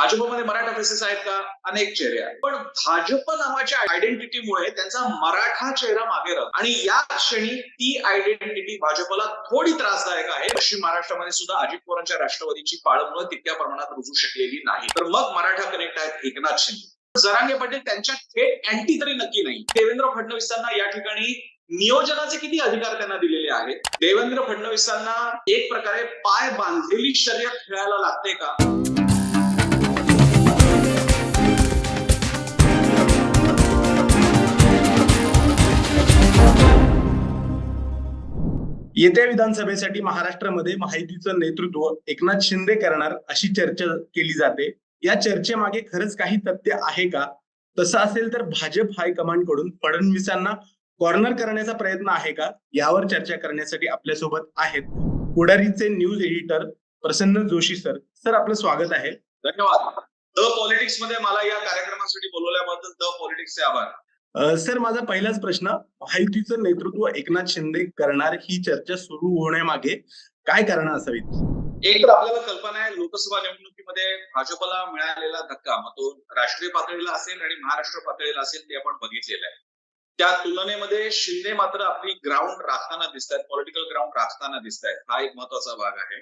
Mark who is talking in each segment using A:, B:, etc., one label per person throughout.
A: भाजपमध्ये मराठा फेसेस आहेत का? अनेक चेहरे आहेत. पण भाजप नावाच्या आयडेंटिटीमुळे त्यांचा मराठा चेहरा मागे राहतो. आणि या क्षणी ती आयडेंटिटी भाजपला थोडी त्रासदायक आहे. पश्चिम महाराष्ट्रामध्ये सुद्धा अजित पवारांच्या राष्ट्रवादीची पाळंमुळे तितक्या प्रमाणात रुजू शकलेली नाही. तर मग मराठा कनेक्ट आहेत एकनाथ शिंदे. जरांगे पाटील त्यांच्या थेट अँटी तरी नक्की नाही. देवेंद्र फडणवीसांना या ठिकाणी नियोजनाचे किती अधिकार त्यांना दिलेले आहेत? देवेंद्र फडणवीसांना एक प्रकारे पाय बांधलेली शर्यत खेळायला लागते का?
B: येत्या विधानसभेसाठी महाराष्ट्रामध्ये माहितीचं नेतृत्व एकनाथ शिंदे करणार अशी चर्चा केली जाते. या चर्चेमागे खरंच काही तथ्य आहे का? तसं असेल तर भाजप हायकमांडकडून फडणवीसांना कॉर्नर करण्याचा प्रयत्न आहे का? यावर चर्चा करण्यासाठी आपल्यासोबत आहेत पुढारीचे news editor Prasanna Joshi sir. Sir आपलं स्वागत आहे.
A: धन्यवाद. द पॉलिटिक्समध्ये मला या कार्यक्रमासाठी बोलवल्याबद्दल द पॉलिटिक्सचे आभार.
B: सर माझा पहिलाच प्रश्न माहितीचं नेतृत्व एकनाथ शिंदे करणार ही चर्चा सुरू होण्यामागे काय कारण असावीत?
A: एक तर आपल्याला कल्पना आहे लोकसभा निवडणुकीमध्ये भाजपला मिळालेला धक्का मग तो राष्ट्रीय पातळीला असेल आणि महाराष्ट्र पातळीला असेल ते आपण बघितलेलं आहे. त्या तुलनेमध्ये शिंदे मात्र आपली ग्राउंड राखताना दिसत आहेत पॉलिटिकल ग्राउंड राखताना दिसत आहेत हा एक महत्त्वाचा भाग आहे.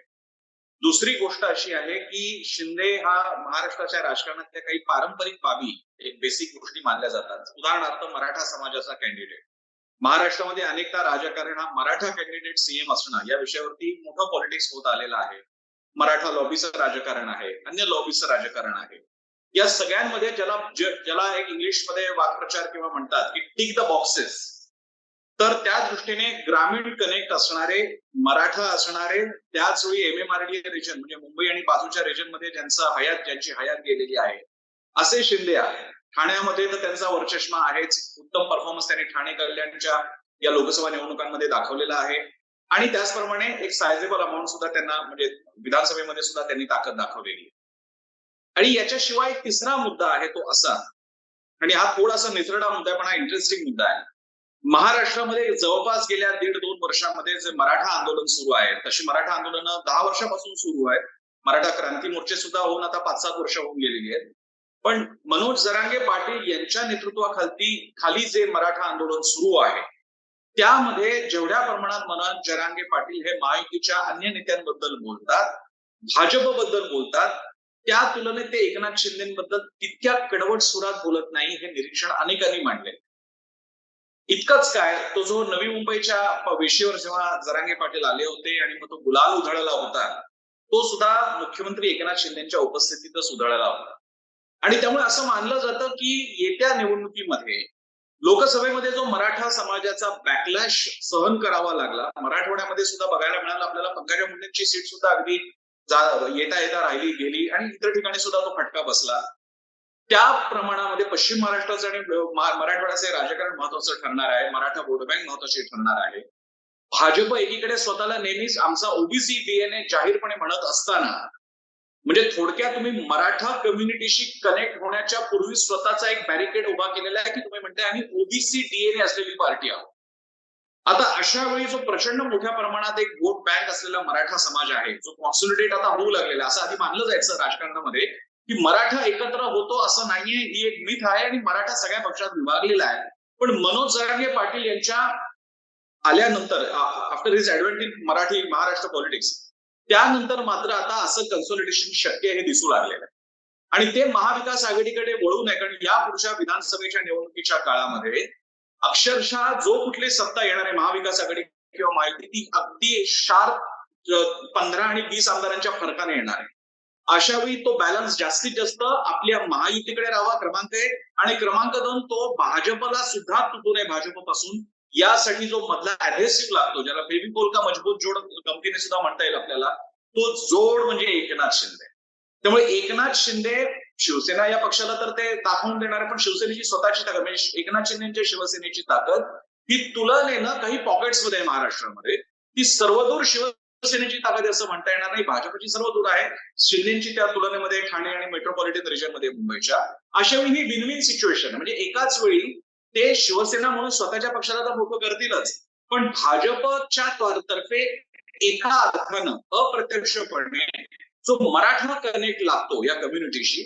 A: दुसरी गोष्ट अशी आहे की शिंदे हा महाराष्ट्राच्या राजकारणातल्या काही पारंपरिक बाबी एक बेसिक गोष्टी मानल्या जातात. उदाहरणार्थ मराठा समाजाचा कॅन्डिडेट महाराष्ट्रामध्ये अनेकदा राजकारण हा मराठा कॅन्डिडेट सीएम असणं या विषयावरती मोठं पॉलिटिक्स होत आलेलं आहे. मराठा लॉबीचं राजकारण आहे अन्य लॉबीचं राजकारण आहे. या सगळ्यांमध्ये ज्याला ज्याला एक इंग्लिशमध्ये वाक्प्रचार किंवा म्हणतात की टिक द बॉक्सेस तर त्या दृष्टीने ग्रामीण कनेक्ट असणारे मराठा असणारे त्याच वेळी M M R D region म्हणजे मुंबई आणि बाजूच्या रिजनमध्ये ज्यांचा हयात ज्यांची हयात गेलेली आहे. असे शिंदे आहे ठाण्यामध्ये तर त्यांचा वरचष्मा आहेच. उत्तम परफॉर्मन्स त्यांनी ठाणे कल्याणच्या या लोकसभा निवडणुकांमध्ये दाखवलेला आहे. आणि त्याचप्रमाणे एक सायझेबल अमाऊंट सुद्धा त्यांना म्हणजे विधानसभेमध्ये सुद्धा त्यांनी ताकद दाखवलेली आहे. आणि याच्याशिवाय एक तिसरा मुद्दा आहे तो असा. आणि हा थोडासा निसरडा मुद्दा आहे पण हा इंटरेस्टिंग मुद्दा आहे. महाराष्ट्रामध्ये जवळपास गेल्या दीड दोन वर्षामध्ये जे मराठा आंदोलन सुरू आहे तशी मराठा आंदोलनं दहा वर्षापासून सुरू आहेत. मराठा क्रांती मोर्चे सुद्धा होऊन आता पाच सात वर्ष होऊन गेलेली आहेत. पण मनोज जरांगे पाटील यांच्या नेतृत्वाखाली खाली जे मराठा आंदोलन सुरू आहे त्यामध्ये जेवढ्या प्रमाणात मनोज जरांगे पाटील हे महायुतीच्या अन्य नेत्यांबद्दल बोलतात भाजपबद्दल बोलतात त्या तुलनेत ते एकनाथ शिंदेबद्दल तितक्या कडवट सुरात बोलत नाही हे निरीक्षण अनेकांनी मांडले. इतकंच काय तो जो नवी मुंबईच्या वेशीवर जेव्हा जरांगे पाटील आले होते आणि मग तो गुलाल उधळला होता तो सुद्धा मुख्यमंत्री एकनाथ शिंदेच्या उपस्थितीतच उधळला होता. आणि त्यामुळे असं मानलं जातं की येत्या निवडणुकीमध्ये लोकसभेमध्ये जो मराठा समाजाचा बॅकलॅश सहन करावा लागला मराठवाड्यामध्ये सुद्धा बघायला मिळालं आपल्याला पंकजा मुंडेंची सीट सुद्धा अगदी येता येता राहिली गेली आणि इतर ठिकाणी सुद्धा तो फटका बसला. त्या प्रमाणामध्ये पश्चिम महाराष्ट्राचं आणि मराठवाड्याचं राजकारण महत्वाचं ठरणार आहे. मराठा वोट बँक महत्वाची ठरणार आहे. भाजप एकीकडे स्वतःला नेहमीच आमचा ओबीसी डीएनए जाहीरपणे म्हणत असताना म्हणजे थोडक्यात तुम्ही मराठा कम्युनिटीशी कनेक्ट होण्याच्या पूर्वी स्वतःचा एक बॅरिकेड उभा केलेला आहे की तुम्ही म्हणताय आम्ही ओबीसी डीएनए असलेली पार्टी आहोत. आता अशा वेळी जो प्रचंड मोठ्या प्रमाणात एक वोट बँक असलेला मराठा समाज आहे जो कॉन्सोलिडेट आता होऊ लागलेला असं आधी मानलं जायचं राजकारणामध्ये की मराठा एकत्र होतो असं नाहीये ही एक मिथ आहे आणि मराठा सगळ्या पक्षात विभागलेला आहे. पण मनोज जरांगे पाटील यांच्या आल्यानंतर after his advent in Marathi Maharashtra politics त्यानंतर मात्र आता असं कन्सोलिडेशन शक्य हे दिसू लागलेलं आहे. आणि ते महाविकास आघाडीकडे वळू नये कारण या पुढच्या विधानसभेच्या निवडणुकीच्या काळामध्ये अक्षरशः जो कुठली सत्ता येणार आहे महाविकास आघाडी किंवा माहिती ती अगदी शार्प पंधरा आणि वीस आमदारांच्या फरकाने येणार आहे. अशा वेळी तो बॅलन्स जास्तीत जास्त आपल्या महायुतीकडे राहावा क्रमांक एक. आणि क्रमांक दोन तो भाजपला सुद्धा तुटू नये भाजपपासून. यासाठी जो मधला अॅड्रेसिव्ह लागतो ज्याला फेविकोल का मजबूत जोड गमतीने सुद्धा म्हणता येईल आपल्याला तो जोड म्हणजे एकनाथ शिंदे. त्यामुळे एकनाथ शिंदे शिवसेना या पक्षाला तर ते दाखवून देणार आहे पण शिवसेनेची स्वतःची ताकद म्हणजे एकनाथ शिंदेच्या शिवसेनेची ताकद ही तुलनेनं काही पॉकेट्समध्ये महाराष्ट्रामध्ये ती सर्वदूर शिवसेनेची ताकद असं म्हणता येणार नाही. भाजपची सर्वदूर आहे. शिंदेची त्या तुलनेमध्ये ठाणे आणि मेट्रोपॉलिटन रिजनमध्ये मुंबईच्या. अशा वेळी ही विन विन सिच्युएशन म्हणजे एकाच वेळी ते शिवसेना म्हणून स्वतःच्या पक्षाला तर मोठं करतीलच. पण भाजपच्या तर्फे एका अर्थानं अप्रत्यक्षपणे जो मराठा कनेक्ट लागतो या कम्युनिटीशी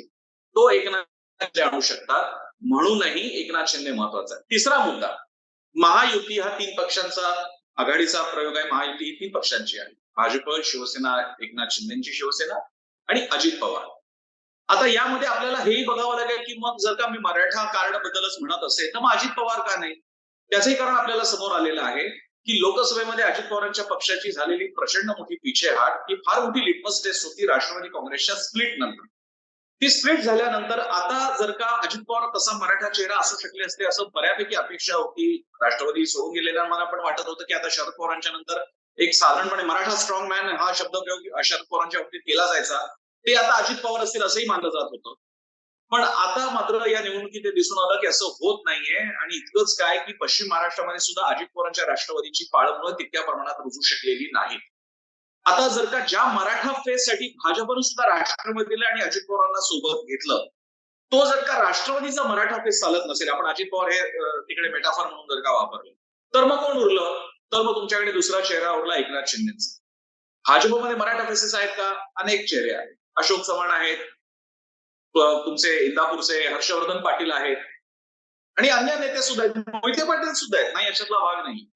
A: तो एकनाथ आणू शकतात. म्हणूनही एकनाथ शिंदे महत्त्वाचा आहे. तिसरा मुद्दा. महायुती हा तीन पक्षांचा आघाडीचा प्रयोग आहे. महायुती ही तीन पक्षांची आहे. भाजप शिवसेना एकनाथ शिंदेची शिवसेना आणि अजित पवार. आता यामध्ये आपल्याला हेही बघावं लागेल की मग जर का मी मराठा कार्ड बद्दलच म्हणत असेल तर मग अजित पवार का नाही? त्याचंही कारण आपल्याला समोर आलेलं आहे की लोकसभेमध्ये अजित पवारांच्या पक्षाची झालेली प्रचंड मोठी पिछेहाट ही फार मोठी लिटमस टेस्ट होती राष्ट्रवादी काँग्रेसच्या स्प्लिट नंतर. ती स्प्लिट झाल्यानंतर आता जर का अजित पवार तसा मराठा चेहरा असू शकले असते असं बऱ्यापैकी अपेक्षा होती. राष्ट्रवादी सोडून गेलेल्या मला पण वाटत होतं की आता शरद पवारांच्या नंतर एक साधारणपणे मराठा स्ट्रॉंग मॅन हा शब्द प्रयोग शरद पवारांच्या बाबतीत केला जायचा. ते आता अजित पवार असतील असंही मानलं जात होतं. पण आता मात्र या निवडणुकीत दिसून आलं की असं होत नाहीये आणि इतकंच काय की पश्चिम महाराष्ट्रामध्ये सुद्धा अजित पवारांच्या राष्ट्रवादीची पाळमुळं तितक्या प्रमाणात रुजू शकलेली नाही. आता जर का ज्या मराठा फेससाठी भाजपनं सुद्धा राष्ट्रवादीला आणि अजित पवारांना सोबत घेतलं तो जर का राष्ट्रवादीचा मराठा फेस चालत नसेल आपण अजित पवार हे तिकडे मेटाफॉर म्हणून जर का वापरलं तर मग कोण उरलं? तर मग तुमच्याकडे दुसरा चेहरा उरला एकनाथ शिंदेचा. भाजपमध्ये मराठा फेसेस आहेत का? अनेक चेहरे आहेत. अशोक चव्हाण आहेत. तुमचे इंदापूरचे हर्षवर्धन पाटील आहेत. आणि अन्य नेते सुद्धा आहेत. मोहिते पाटील सुद्धा आहेत. नाही याच्यातला भाग नाही.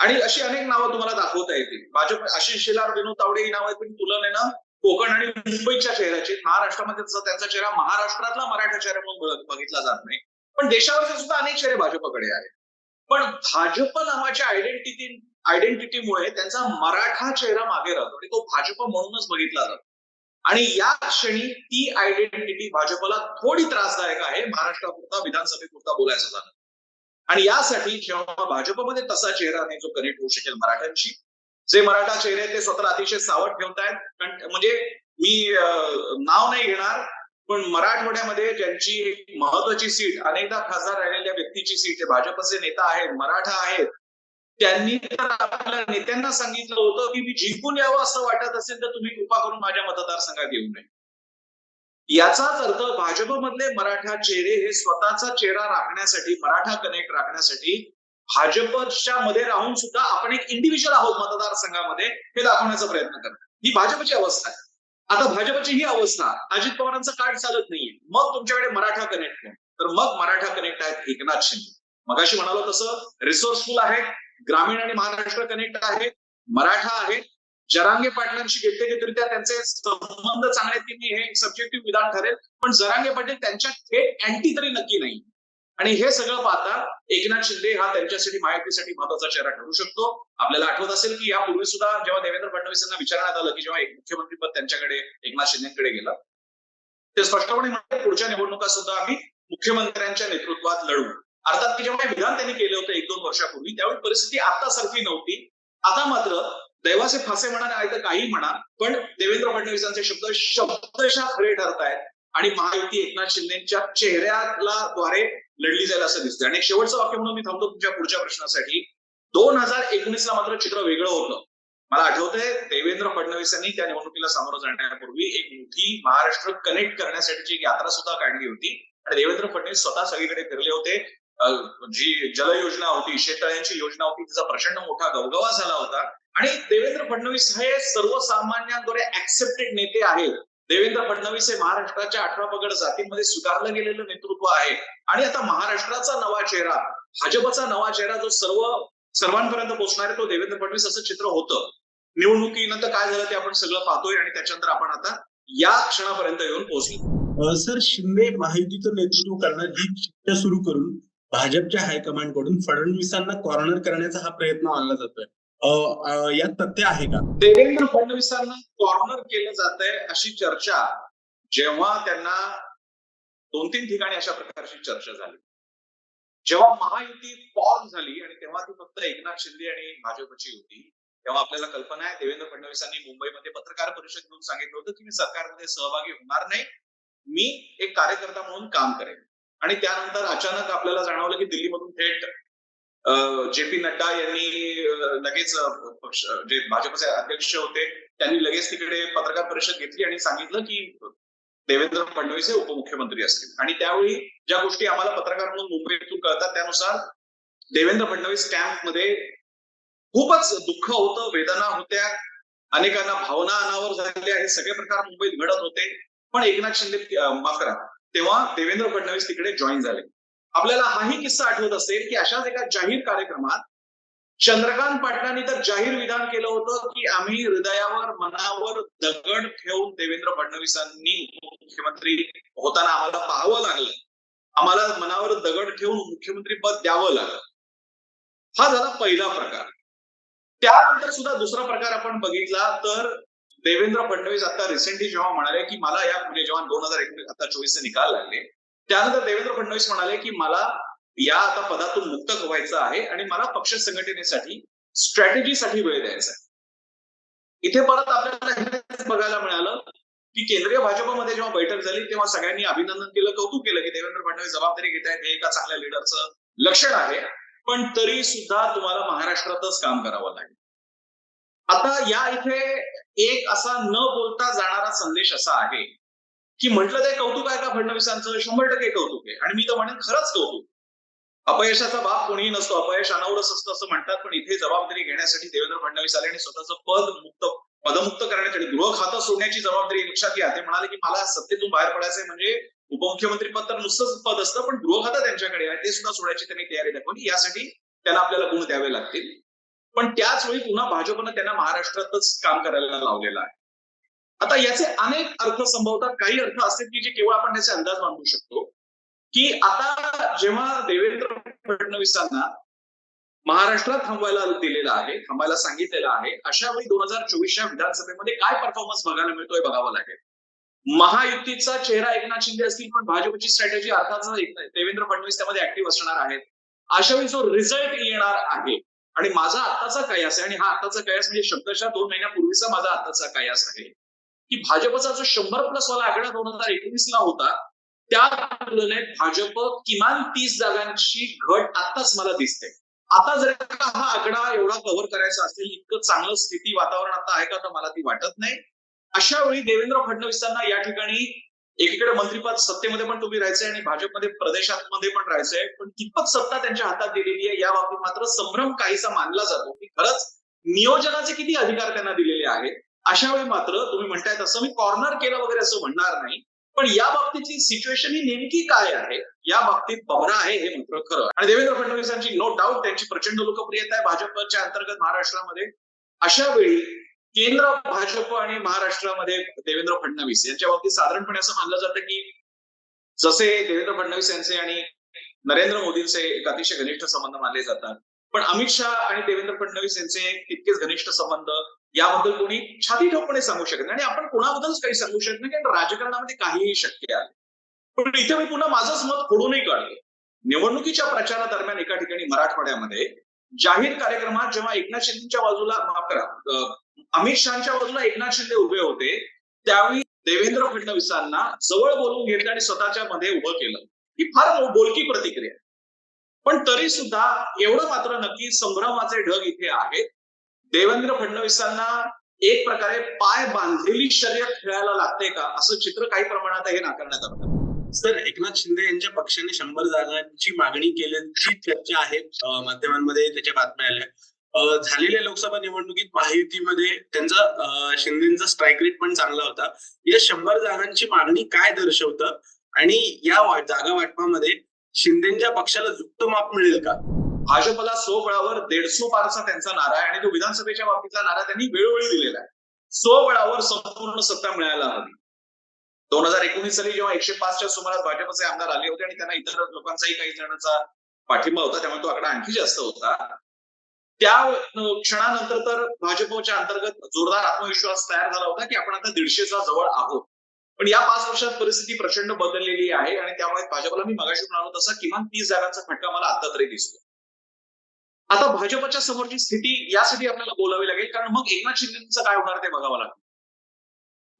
A: आणि अशी अनेक नावं तुम्हाला दाखवता येतील. भाजप आशिष शेलार विनोद तावडे ही नावं आहेत पण तुलनेनं कोकण आणि मुंबईच्या चेहऱ्याची महाराष्ट्रामध्ये तसा त्यांचा चेहरा महाराष्ट्रातला मराठा चेहरा म्हणून बघितला जात नाही. पण देशावरचे सुद्धा अनेक चेहरे भाजपकडे आहेत. पण भाजप नावाच्या आयडेंटिटी आयडेंटिटीमुळे त्यांचा मराठा चेहरा मागे राहतो. आणि तो भाजप म्हणूनच बघितला जातो. आणि या क्षणी ती आयडेंटिटी भाजपला थोडी त्रासदायक आहे. महाराष्ट्रापुरता विधानसभेपुरता बोलायचं झालं. आणि यासाठी जेव्हा भाजपमध्ये तसा चेहरा नाही जो कनेक्ट होऊ शकेल मराठ्यांशी जे मराठा चेहरे आहेत ते स्वतःला अतिशय सावध ठेवतायत. कारण- म्हणजे मी नाव नाही घेणार पण मराठवाड्यामध्ये ज्यांची एक महत्वाची सीट अनेकदा खासदार राहिलेल्या व्यक्तीची सीट हे भाजपचे नेता आहेत मराठा आहेत त्यांनी तर आपल्या नेत्यांना सांगितलं होतं की मी जिंकून यावं असं वाटत असेल तर तुम्ही कृपा करून माझ्या मतदारसंघात येऊ नये. याचाच अर्थ भाजपमधले मराठा चेहरे हे स्वतःचा चेहरा राखण्यासाठी मराठा कनेक्ट राखण्यासाठी भाजपच्या मध्ये राहून सुद्धा आपण एक इंडिव्हिज्युअल आहोत मतदारसंघामध्ये हे दाखवण्याचा प्रयत्न करतात. ही भाजपची अवस्था आहे. आता भाजपची ही अवस्था अजित पवारांचं कार्ड चालत नाहीये. मग तुमच्याकडे मराठा कनेक्ट नाही. तर मग मराठा कनेक्ट आहेत एकनाथ शिंदे. मगाशी म्हणालो तसं रिसोर्सफुल आहे ग्रामीण आणि महाराष्ट्र कनेक्ट आहे मराठा आहे जरांगे पाटलांशी व्यक्तिगतरित्या त्यांचे संबंध चांगले आहेत की नाही हे सब्जेक्टिव्ह विधान ठरेल. पण जरांगे पाटील त्यांच्या थेट अँटी तरी नक्की नाही आणि हे सगळं पाहता एकनाथ शिंदे हा त्यांच्यासाठी महायुतीसाठी महत्त्वाचा चेहरा ठरू शकतो. आपल्याला आठवत असेल की यापूर्वी सुद्धा जेव्हा देवेंद्र फडणवीस यांना विचारण्यात आलं की जेव्हा एक मुख्यमंत्रीपद त्यांच्याकडे एकनाथ शिंदेकडे गेलं ते स्पष्टपणे म्हणजे पुढच्या निवडणुका सुद्धा आम्ही मुख्यमंत्र्यांच्या नेतृत्वात लढू. अर्थात की जेव्हा विधान त्यांनी केलं होतं एक दोन वर्षापूर्वी त्यावेळी परिस्थिती आतासारखी नव्हती. आता मात्र दैवाचे फासे म्हणा नाही तर काही म्हणा पण देवेंद्र फडणवीसांचे शब्द शब्दशः खरे ठरत आहेत आणि महायुती एकनाथ शिंदेच्या चेहऱ्याला द्वारे लढली जाईल असं दिसतं आणि शेवटचं वाक्य म्हणून मी थांबतो तुमच्या पुढच्या प्रश्नासाठी. दोन हजार एकोणीसला मात्र चित्र वेगळं होतं. मला आठवतंय देवेंद्र फडणवीस यांनी त्या निवडणुकीला सामोरं जाण्यापूर्वी एक मोठी महाराष्ट्र कनेक्ट करण्यासाठीची एक यात्रा सुद्धा काढली होती. आणि देवेंद्र फडणवीस स्वतः सगळीकडे फिरले होते. जी जल योजना होती शेततळ्यांची योजना होती तिचा प्रचंड मोठा गवगवा झाला होता. आणि देवेंद्र फडणवीस हे सर्वसामान्यांद्वारे ऍक्सेप्टेड नेते आहेत. देवेंद्र फडणवीस हे महाराष्ट्राच्या अठरा पगड जातीमध्ये स्वीकारलं गेलेलं नेतृत्व आहे. आणि आता महाराष्ट्राचा नवा चेहरा भाजपचा नवा चेहरा जो सर्व सर्वांपर्यंत पोहोचणार आहे तो देवेंद्र फडणवीस असं चित्र होतं. निवडणुकीनंतर काय झालं ते आपण सगळं पाहतोय आणि त्याच्यानंतर आपण आता या क्षणापर्यंत येऊन पोहोचलो.
B: सर शिंदे माहितीचं नेतृत्व करणार ही चिठ्ठ्या सुरू करून भाजपच्या हायकमांडकडून फडणवीसांना कॉर्नर करण्याचा हा प्रयत्न मानला जातोय. यात तथ्य आहे का?
A: देवेंद्र फडणवीसांना कॉर्नर केलं जात आहे अशी चर्चा जेव्हा त्यांना दोन तीन ठिकाणी अशा प्रकारची चर्चा झाली. जेव्हा महायुती फॉर्म झाली आणि तेव्हा ती फक्त एकनाथ शिंदे आणि भाजपची होती तेव्हा आपल्याला कल्पना आहे देवेंद्र फडणवीसांनी मुंबईमध्ये पत्रकार परिषद घेऊन सांगितलं होतं की मी सरकारमध्ये सहभागी होणार नाही मी एक कार्यकर्ता म्हणून काम करेन. आणि त्यानंतर अचानक आपल्याला जाणवलं की दिल्लीमधून थेट जे पी नड्डा यांनी लगेच पक्ष जे भाजपचे अध्यक्ष होते त्यांनी लगेच तिकडे पत्रकार परिषद घेतली आणि सांगितलं की देवेंद्र फडणवीस हे उपमुख्यमंत्री असतील. आणि त्यावेळी ज्या गोष्टी आम्हाला पत्रकार म्हणून मुंबईतून कळतात त्यानुसार देवेंद्र फडणवीस कॅम्पमध्ये खूपच दुःख होतं वेदना होत्या अनेकांना भावना अनावर झालेल्या हे सगळे प्रकार मुंबईत घडत होते. पण एकनाथ शिंदे माफ करा तेव्हा देवेंद्र फडणवीस तिकडे जॉईन झाले. आपल्याला हाही किस्सा आठवत असेल की अशाच एका जाहीर कार्यक्रमात चंद्रकांत पाटलांनी तर जाहीर विधान केलं होतं की आम्ही हृदयावर मनावर दगड ठेवून देवेंद्र फडणवीसांनी मुख्यमंत्री होताना आम्हाला पाहावं लागलं. आम्हाला मनावर दगड ठेवून मुख्यमंत्री पद द्यावं लागलं. हा झाला पहिला प्रकार. त्यानंतर सुद्धा दुसरा प्रकार आपण बघितला तर देवेंद्र फडणवीस आता रिसेंटली जेव्हा म्हणाले की मला या पुढे जेव्हा दोन हजार एकवीस आता चोवीसचे निकाल लागले त्यानंतर देवेंद्र फडणवीस म्हणाले की मला या आता पदातून मुक्त व्हायचं आहे आणि मला पक्ष संघटनेसाठी स्ट्रॅटेजीसाठी वेळ द्यायचा आहे. इथे परत आपल्याला बघायला मिळालं की केंद्रीय भाजपमध्ये जेव्हा बैठक झाली तेव्हा सगळ्यांनी अभिनंदन केलं कौतुक केलं की देवेंद्र फडणवीस जबाबदारी घेत आहेत हे एका चांगल्या लिडरचं लक्षण आहे. पण तरी सुद्धा तुम्हाला महाराष्ट्रातच काम करावं लागेल. आता या इथे एक असा न बोलता जाणारा संदेश असा आहे की म्हटलं ते कौतुक आहे का फडणवीसांचं? शंभर टक्के कौतुक आहे. आणि मी तर म्हणेन खरंच कौतुक अपयशाचा बाप कोणीही नसतो. अपयश अनावरच असतं असं म्हणतात पण इथे जबाबदारी घेण्यासाठी देवेंद्र फडणवीस आले आणि स्वतःचं पद मुक्त पदमुक्त करण्यासाठी गृह खातं सोडण्याची जबाबदारी लक्षात घ्या. ते म्हणाले की मला सत्तेतून बाहेर पडायचंय म्हणजे उपमुख्यमंत्री पद तर नुसतंच पद असतं पण गृह खातं त्यांच्याकडे आहे. ते सुद्धा सोडायची त्यांनी तयारी दाखवली. यासाठी त्यांना आपल्याला गुण द्यावे लागतील. पण त्याच वेळी पुन्हा भाजपनं त्यांना महाराष्ट्रातच काम करायला लावलेलं आहे. आता याचे अनेक अर्थ संभवतात. काही अर्थ असतील की जे केवळ आपण त्याचे अंदाज बांधू शकतो. की आता जेव्हा देवेंद्र फडणवीसांना महाराष्ट्रात थांबवायला दिलेलं आहे थांबायला सांगितलेलं आहे अशा वेळी दोन हजार चोवीसच्या विधानसभेमध्ये काय परफॉर्मन्स बघायला मिळतोय बघावं लागेल. महायुतीचा चेहरा एकनाथ शिंदे असतील पण भाजपची स्ट्रॅटेजी अर्थातच एक- देवेंद्र फडणवीस त्यामध्ये ऍक्टिव्ह असणार आहेत. अशा वेळी जो रिझल्ट येणार आहे आणि माझा आत्ताचा कयास आहे आणि हा आत्ताचा कयास म्हणजे शब्दशः दोन महिन्यापूर्वीचा माझा आत्ताचा कयास आहे की भाजपचा जो शंभर प्लस वाला आकडा दोन हजार एकोणीस ला होता त्या तुलनेत भाजप किमान तीस जागांची घट आताच मला दिसते. आता जर का हा आकडा एवढा कव्हर करायचा असेल इतकं चांगलं स्थिती वातावरण आता आहे का तर मला ती वाटत नाही. अशा वेळी देवेंद्र फडणवीसांना या ठिकाणी एकीकडे मंत्रीपद सत्तेमध्ये पण तुम्ही राहायचंय आणि भाजपमध्ये प्रदेशांमध्ये पण राहायचंय पण कितपत सत्ता त्यांच्या हातात दिलेली आहे या बाबतीत मात्र संभ्रम काहीसा मानला जातो. की खरंच नियोजनाचे किती अधिकार त्यांना दिलेले आहेत अशा वेळी मात्र तुम्ही म्हणताय तसं मी कॉर्नर केलं वगैरे असं म्हणणार नाही. पण या बाबतीतली सिच्युएशन ही नेमकी काय आहे? या बाबतीत बघणं आहे हे मात्र खरं. आणि देवेंद्र फडणवीसांची नो डाऊट त्यांची प्रचंड लोकप्रियता आहे भाजपच्या अंतर्गत महाराष्ट्रामध्ये. अशा वेळी केंद्र भाजप आणि महाराष्ट्रामध्ये देवेंद्र फडणवीस यांच्या बाबतीत साधारणपणे असं मानलं जातं की जसे देवेंद्र फडणवीस यांचे आणि नरेंद्र मोदींचे एक अतिशय घनिष्ठ संबंध मानले जातात. पण अमित शहा आणि देवेंद्र फडणवीस यांचे तितकेच घनिष्ठ संबंध याबद्दल कोणी छाती ठोकपणे सांगू शकत नाही. आणि आपण कोणाबद्दलच काही सांगू शकत नाही कारण राजकारणामध्ये काहीही शक्य आहे. पण इथे मी पुन्हा माझंच मत खोडूनही काढलं निवडणुकीच्या प्रचारादरम्यान एका ठिकाणी मराठवाड्यामध्ये जाहीर कार्यक्रमात जेव्हा एकनाथ शिंदेच्या बाजूला माफ करा अमित शहाच्या बाजूला एकनाथ शिंदे उभे होते त्यावेळी देवेंद्र फडणवीसांना जवळ बोलवून घेतलं आणि स्वतःच्या मध्ये उभं केलं. ही फार बोलकी प्रतिक्रिया आहे. पण तरी सुद्धा एवढं मात्र नक्की संभ्रमाचे ढग इथे आहेत. देवेंद्र फडणवीसांना एक प्रकारे पाय बांधलेली शर्यत खेळायला लागते का? असं चित्र काही प्रमाणात हे नाकारण्यात आलं.
B: सर एकनाथ शिंदे यांच्या पक्षाने शंभर जागांची मागणी केल्याची चर्चा आहे माध्यमांमध्ये त्याच्या बातम्या आल्या. झालेल्या लोकसभा निवडणुकीत महायुतीमध्ये त्यांचा शिंदेचा स्ट्राईक रेट पण चांगला होता. या शंभर जागांची मागणी काय दर्शवतं? आणि या जागा वाटपामध्ये शिंदेच्या पक्षाला जुक्त माप मिळेल का?
A: भाजपला सो बळावर दीडसो पारचा त्यांचा नारा आहे आणि तो विधानसभेच्या बाबतीतला नारा त्यांनी वेळोवेळी दिलेला आहे. सो बळावर संपूर्ण सत्ता मिळायला हवी. दोन हजार एकोणीस साली जेव्हा एकशे पाचच्या सुमारास भाजपचे आमदार आले होते आणि त्यांना इतर लोकांचाही काही जणांचा पाठिंबा होता त्यामुळे तो आकडा आणखी जास्त होता. त्या क्षणानंतर तर भाजपच्या अंतर्गत जोरदार आत्मविश्वास तयार झाला होता की आपण आता दीडशेचा जवळ आहोत. पण या पाच वर्षात परिस्थिती प्रचंड बदललेली आहे आणि त्यामुळे भाजपला मी मगाशी म्हणालो तसा किमान तीस जागांचा फटका मला आता तरी दिसतो आता भाजपच्या समोरची स्थिती यासाठी आपल्याला बोलावी लागेल. कारण मग एकनाथ शिंदेचं काय होणार ते बघावं लागेल.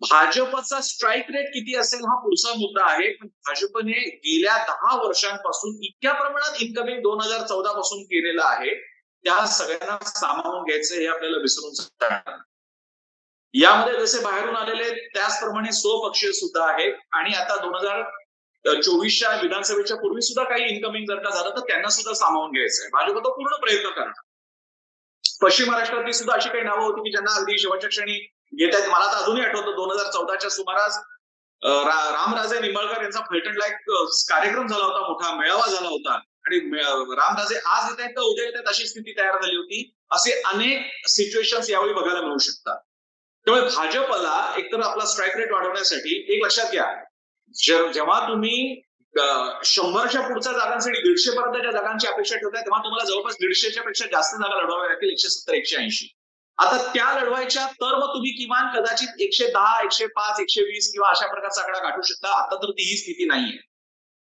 A: भाजपचा स्ट्राईक रेट किती असेल हा पुढचा मुद्दा आहे. पण भाजपने गेल्या दहा वर्षांपासून इतक्या प्रमाणात इन्कमिंग दोन हजार चौदा पासून केलेलं आहे. त्या सगळ्यांना सामावून घ्यायचं हे आपल्याला विसरून जाणार यामध्ये जसे बाहेरून आलेले त्याचप्रमाणे स्वपक्षीय सुद्धा आहेत. आणि आता दोन हजार चोवीसच्या विधानसभेच्या पूर्वी सुद्धा काही इन्कमिंग जर का झालं तर त्यांना सुद्धा सामावून घ्यायचं आहे. भाजप तो पूर्ण प्रयत्न करणार. पश्चिम महाराष्ट्रातली सुद्धा अशी काही नावं होती की ज्यांना अगदी शेवटच्या क्षणी घेत आहेत. मला तर अजूनही आठवतं दोन हजार चौदाच्या सुमारास रा- रामराजे निंबाळकर यांचा फलटणला एक कार्यक्रम झाला होता मोठा मेळावा झाला होता. आणि रामराजे आज येत आहेत तर उद्या येत आहेत अशी स्थिती तयार झाली होती. असे अनेक सिच्युएशन यावेळी बघायला मिळू शकतात. त्यामुळे भाजपला एकतर आपला स्ट्राईक रेट वाढवण्यासाठी एक लक्षात घ्या. जेव्हा तुम्ही शंभरच्या पुढच्या जागांसाठी दीडशे पर्यंतच्या जागांची अपेक्षा ठेवताय तेव्हा तुम्हाला जवळपास दीडशेच्या पेक्षा जास्त जागा लढवाव्या लागतील एकशे सत्तर एकशे ऐंशी. आता त्या लढवायच्या तर मग तुम्ही किमान कदाचित एकशे दहा एकशे पाच एकशे वीस किंवा अशा प्रकारचा आकडा गाठू शकता. आता तर ती ही स्थिती नाहीये.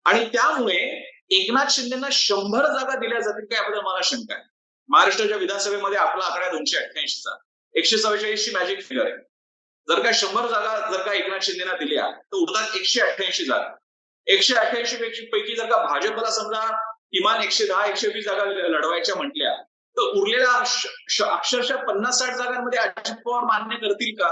A: आणि त्यामुळे एकनाथ शिंदेना शंभर जागा दिल्या जातील का याबद्दल मला शंका आहे. महाराष्ट्राच्या विधानसभेमध्ये आपला आकडा दोनशे अठ्ठ्याऐंशीचा. एकशे चव्वेचाळीसची मॅजिक फिगर आहे. जर का शंभर जागा जर का एकनाथ शिंदेना दिल्या तर उरतात एकशे अठ्ठ्याऐंशी जागा. एकशे अठ्ठ्याऐंशी पैकी जर का भाजपला समजा किमान एकशे दहा एकशे वीस जागा लढवायच्या म्हटल्या तर उरलेल्या अक्षरशः पन्नास साठ जागांमध्ये अजित पवार मान्य करतील का?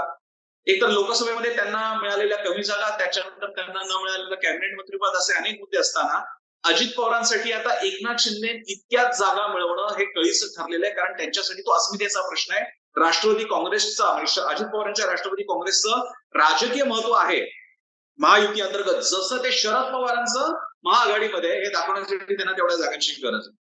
A: एक तर लोकसभेमध्ये त्यांना मिळालेल्या कमी जागा त्याच्यानंतर त्यांना न मिळालेलं कॅबिनेट मंत्रीपद असे अनेक मुद्दे असताना अजित पवारांसाठी आता एकनाथ शिंदे इतक्याच जागा मिळवणं हे कळीच ठरलेलं आहे कारण त्यांच्यासाठी तो अस्मितेचा प्रश्न आहे. राष्ट्रवादी काँग्रेसचा अजित पवारांच्या राष्ट्रवादी काँग्रेसचं राजकीय महत्त्व आहे. महायुती अंतर्गत जसं ते शरद पवारांचं महाआघाडीमध्ये हे दाखवण्यासाठी त्यांना तेवढ्या जागांची गरज आहे.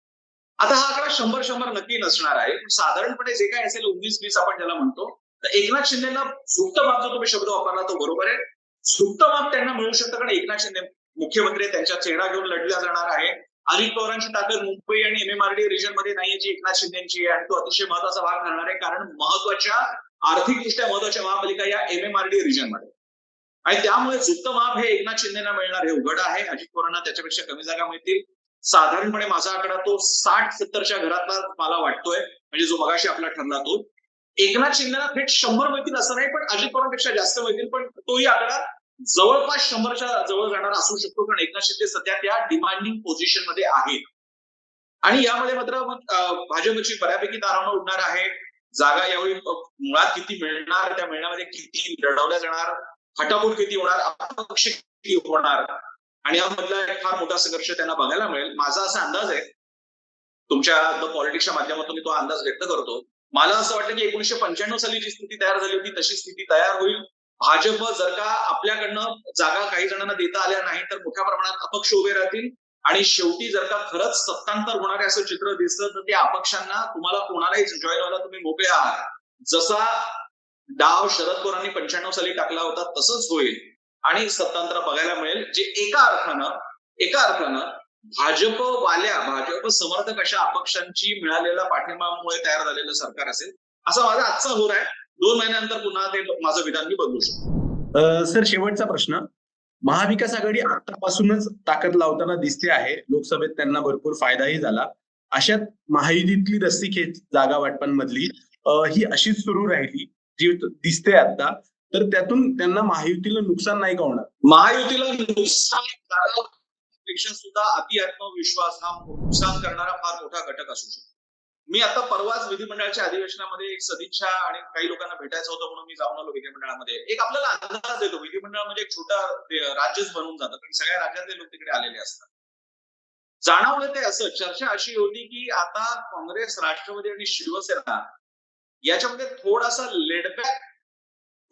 A: आता हा आकडा शंभर शंभर नक्की नसणार आहे. पण साधारणपणे जे काय असेल उन्नीस वीस आपण ज्याला म्हणतो तर एकनाथ शिंदेना सुप्त माप जो तुम्ही शब्द वापरला तो बरोबर आहे. सुप्त माप त्यांना मिळू शकतं कारण एकनाथ शिंदे मुख्यमंत्री त्यांच्या चेहरा घेऊन लढल्या जाणार आहे. अजित पवारांची ताकद मुंबई आणि एमएमआरडी रिजनमध्ये नाहीये जी एकनाथ शिंदेची आहे. आणि तो अतिशय महत्त्वाचा भाग ठरणार आहे. कारण महत्त्वाच्या आर्थिकदृष्ट्या महत्त्वाच्या महापालिका या एमएमआरडी रिजनमध्ये. आणि त्यामुळे झुक्त माप हे एकनाथ शिंदेना मिळणार हे उघड आहे. अजित पवारांना त्याच्यापेक्षा कमी जागा मिळतील. साधारणपणे माझा आकडा तो साठ सत्तरच्या घरातला मला वाटतोय. म्हणजे जो मगाशी आपला ठरला तो. एकनाथ शिंदेना थेट शंभर मिळतील असं नाही पण अजित पवारांपेक्षा जास्त मिळतील. पण तोही आकडा जवळपास शंभरच्या जवळ जाणार असू शकतो कारण एकनाथ शिंदे सध्या त्या डिमांडिंग पोझिशनमध्ये आहेत. आणि यामध्ये मात्र मग भाजपची बऱ्यापैकी तारावणं उडणार आहे. जागा यावेळी मुळात किती मिळणार त्या मिळण्यामध्ये किती लढवल्या जाणार हटाबोल किती होणार अपक्ष किती होणार आणि यामधला एक फार मोठा संघर्ष त्यांना बघायला मिळेल. माझा असा अंदाज आहे तुमच्या द पॉलिटिक्सच्या माध्यमातून मी तो अंदाज व्यक्त करतो. मला असं वाटतं की एकोणीशे पंच्याण्णव साली जी स्थिती तयार झाली होती तशी स्थिती तयार होईल. भाजप जर का आपल्याकडनं जागा काही जणांना देता आल्या नाही तर मोठ्या प्रमाणात अपक्ष उभे राहतील. आणि शेवटी जर का खरंच सत्तांतर होणारे असं चित्र दिसतं तर त्या अपक्षांना तुम्हाला कोणालाही जॉईन व्हायला तुम्ही मोकळे आहात. जसा डाव शरद पवारांनी पंच्याण्णव साली टाकला होता तसंच होईल. आणि सत्तांतर बघायला मिळेल जे एका अर्थानं एका अर्थानं भाजपवाल्या भाजप समर्थक अशा अपक्षांची मिळालेल्या पाठिंबामुळे तयार झालेलं सरकार असेल असा माझा आजचा होर आहे. दोन महिन्यानंतर पुन्हा ते माझं विधान मी बदलू शकतो.
B: सर शेवटचा प्रश्न. महाविकास आघाडी आतापासूनच ताकद लावताना दिसते आहे. लोकसभेत त्यांना भरपूर फायदाही झाला. अशात महायुतीतली रस्सीखेच जागा वाटपांमधली ही अशीच सुरू राहिली जी दिसते आता. तर त्यातून त्यांना महायुतीला नुकसान नाही का होणार?
A: महायुतीला नुकसानपेक्षा सुद्धा अति आत्मविश्वास हा नुकसान करणारा फार मोठा घटक असू शकतो. मी आता परवाच विधिमंडळाच्या अधिवेशनामध्ये एक सदिच्छा आणि काही लोकांना भेटायचं होतं म्हणून मी जाऊन आलो विधिमंडळामध्ये. एक आपल्याला अंदाज येतो. विधिमंडळ म्हणजे एक छोटा राज्यच बनून जातं. कारण सगळ्या राज्यातले लोक तिकडे आलेले असतात. जाणवलं ते असं. चर्चा अशी होती की आता काँग्रेस राष्ट्रवादी आणि शिवसेना याच्यामध्ये थोडासा लेडबॅक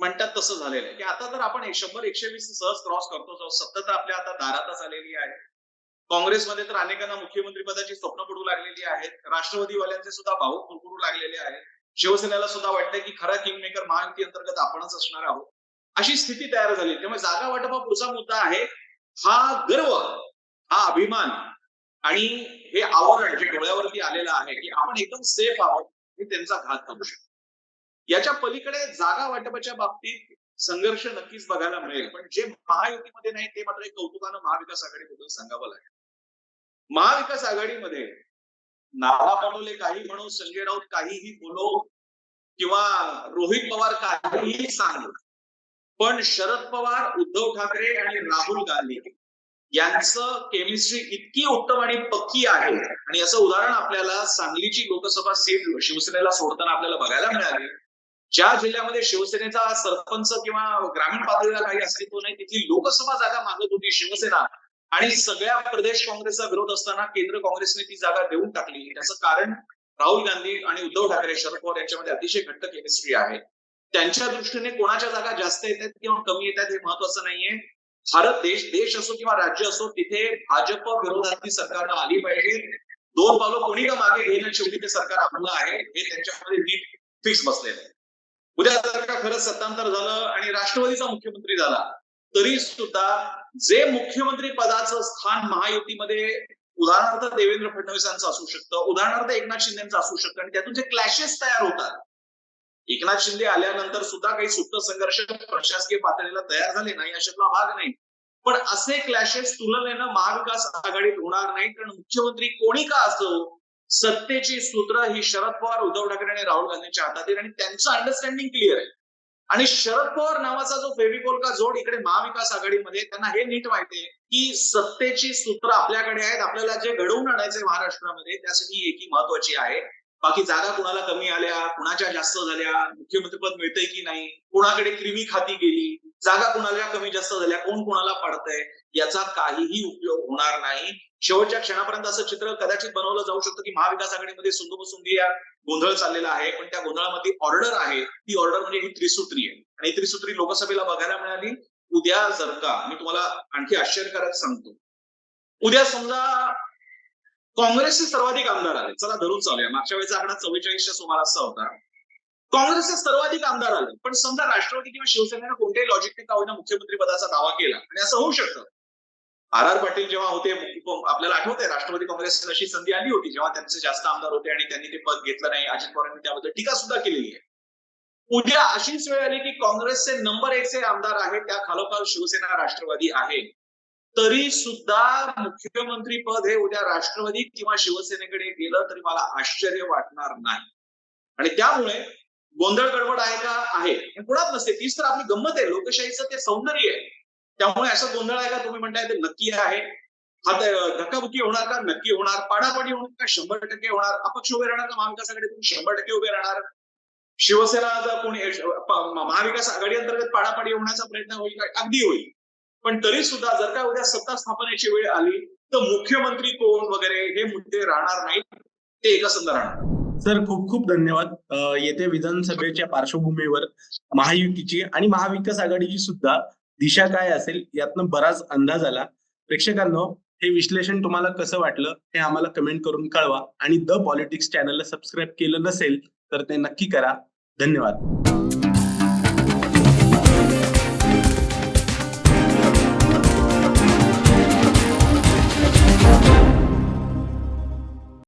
A: म्हणतात तसं झालेलं आहे. की आता तर आपण एक शंभर एकशे वीस सहज क्रॉस करतो. सतत सत्ता तर आपल्या आता दारातच आलेली आहे. काँग्रेसमध्ये तर अनेकांना मुख्यमंत्री पदाची स्वप्न पडू लागलेली आहेत. राष्ट्रवादीवाल्यांचे सुद्धा भाऊ कुरकुरू लागलेले आहेत. शिवसेनेला सुद्धा वाटतंय की खरा किंग मेकर महायुती अंतर्गत आपणच असणार आहोत. अशी स्थिती तयार झाली. त्यामुळे जागा वाटप हा पुढचा मुद्दा आहे. हा गर्व हा अभिमान आणि हे आवरण जे डोळ्यावरती आलेलं आहे की आपण एकदम सेफ आहोत हे त्यांचा घात करू शकतो. याच्या पलीकडे जागा वाटपाच्या बाबतीत संघर्ष नक्कीच बघायला मिळेल. पण जे महायुतीमध्ये नाही ते मात्र एक कौतुकानं महाविकास आघाडीबद्दल सांगावं लागेल. महाविकास आघाडीमध्ये नाना पटोले काही म्हणून संजय राऊत काहीही बोलो किंवा रोहित पवार काहीही सांगो पण शरद पवार उद्धव ठाकरे आणि राहुल गांधी यांचं केमिस्ट्री इतकी उत्तम आणि पक्की आहे. आणि याचं उदाहरण आपल्याला सांगलीची लोकसभा सीट शिवसेनेला सोडताना आपल्याला बघायला मिळाली. ज्या जिल्ह्यामध्ये शिवसेनेचा सरपंच किंवा ग्रामीण पातळीला काही अस्तित्व नाही तिथली लोकसभा जागा मागत होती शिवसेना. आणि सगळ्या प्रदेश काँग्रेसचा विरोध असताना केंद्र काँग्रेसने ती जागा देऊन टाकली. त्याचं कारण राहुल गांधी आणि उद्धव ठाकरे शरद पवार यांच्यामध्ये अतिशय घट्ट केमिस्ट्री आहे. त्यांच्या दृष्टीने कोणाच्या जागा जास्त येतात किंवा कमी येतात हे महत्वाचं नाहीये. भारत देश देश असो किंवा राज्य असो तिथे भाजप विरोधातली सरकारनं आली पाहिजे. दोन पावलं कोणी का मागे घेणं शेवटी ते सरकार आपलं आहे. हे त्यांच्यामध्ये नीट फिक्स बसलेलं आहे. उद्या जर का खरंच सत्तांतर झालं आणि राष्ट्रवादीचा मुख्यमंत्री झाला तरी सुद्धा जे मुख्यमंत्री पदाचं स्थान महायुतीमध्ये उदाहरणार्थ देवेंद्र फडणवीसांचं असू शकतं उदाहरणार्थ एकनाथ शिंदेचं असू शकतं आणि त्यातून जे क्लॅशेस तयार होतात. एकनाथ शिंदे आल्यानंतर सुद्धा काही सुप्त संघर्ष प्रशासकीय पातळीला तयार झाले नाही अशातला भाग नाही. पण असे क्लॅशेस तुलनेनं महाविकास आघाडीत होणार नाही कारण मुख्यमंत्री कोणी का असो सत्तेची सूत्र ही शरद पवार उद्धव ठाकरे आणि राहुल गांधींच्या हातात आणि त्यांचं अंडरस्टँडिंग क्लिअर आहे. आणि शरद पवार नावाचा जो फेविकोलका जोड इकडे महाविकास आघाडीमध्ये त्यांना हे नीट माहितीये की सत्तेची सूत्र आपल्याकडे आहेत. आपल्याला जे घडवून आणायचंय महाराष्ट्रामध्ये त्यासाठी ही एकी महत्वाची आहे. बाकी जागा कुणाला कमी आल्या कुणाच्या जास्त झाल्या मुख्यमंत्रीपद मिळतंय की नाही कुणाकडे क्रिमी खाती गेली जागा कुणाला कमी जास्त झाल्या कोण कुणाला पडतंय याचा काहीही उपयोग होणार नाही. शेवटच्या क्षणापर्यंत असं चित्र कदाचित बनवलं जाऊ शकतं की महाविकास आघाडीमध्ये सुंदोबसुंदी या गोंधळ चाललेला आहे पण त्या गोंधळामध्ये ऑर्डर आहे. ती ऑर्डर म्हणजे ही त्रिसूत्री आहे. आणि ही त्रिसूत्री लोकसभेला बघायला मिळाली. उद्या जर का मी तुम्हाला आणखी आश्चर्यकारक सांगतो. उद्या समजा काँग्रेसचे सर्वाधिक आमदार आले. चला धरून चालूया. मागच्या वेळेचा आकडा चव्वेचाळीसच्या सुमाराचा होता. काँग्रेसचे सर्वाधिक आमदार आले. पण समजा राष्ट्रवादी किंवा शिवसेनेनं कोणत्याही लॉजिकने का होईना मुख्यमंत्री पदाचा दावा केला. आणि असं होऊ शकतं. आर आर पाटील जेव्हा होते आपल्याला आठवतंय राष्ट्रवादी काँग्रेसला अशी संधी आली होती जेव्हा त्यांचे जास्त आमदार होते आणि त्यांनी ते पद घेतलं नाही. अजित पवारांनी त्याबद्दल टीका सुद्धा केलेली आहे. उद्या अशीच वेळ आली की काँग्रेसचे नंबर एकचे आमदार आहेत त्या खालोखाल शिवसेना राष्ट्रवादी आहे तरी सुद्धा मुख्यमंत्री पद हे उद्या राष्ट्रवादी किंवा शिवसेनेकडे गेलं तरी मला आश्चर्य वाटणार नाही. आणि त्यामुळे गोंधळ गडबड आहे का? आहे. हे कुणात नसते. तीच तर आपली गंमत आहे. लोकशाहीचं ते सौंदर्य आहे. त्यामुळे असं गोंधळ आहे का? तुम्ही म्हणताय ते नक्की आहे. हा धक्काबुक्की होणार का? नक्की होणार. पाडापाडी होणार का? शंभर टक्के होणार. अपक्ष उभे राहणार का? महाविकास तुम्ही शंभर टक्के उभे राहणार. शिवसेना जर कोणी महाविकास आघाडी अंतर्गत पाडापाडी होण्याचा प्रयत्न होईल का? अगदी होईल. पण तरी सुद्धा जर का उद्या सत्ता स्थापनेची वेळ आली तर मुख्यमंत्री कोण वगैरे हे मुद्दे राहणार नाहीत. ते एकसंध राहणार.
B: सर खूप खूप धन्यवाद. येथे विधानसभेच्या पार्श्वभूमीवर महायुतीची आणि महाविकास आघाडीची सुद्धा दिशा काय असेल यातनं बराच अंदाज आला. प्रेक्षकांनो हे विश्लेषण तुम्हाला कसं वाटलं हे आम्हाला कमेंट करून कळवा. आणि द पॉलिटिक्स चॅनलला सबस्क्राईब केलं नसेल तर ते नक्की करा. धन्यवाद.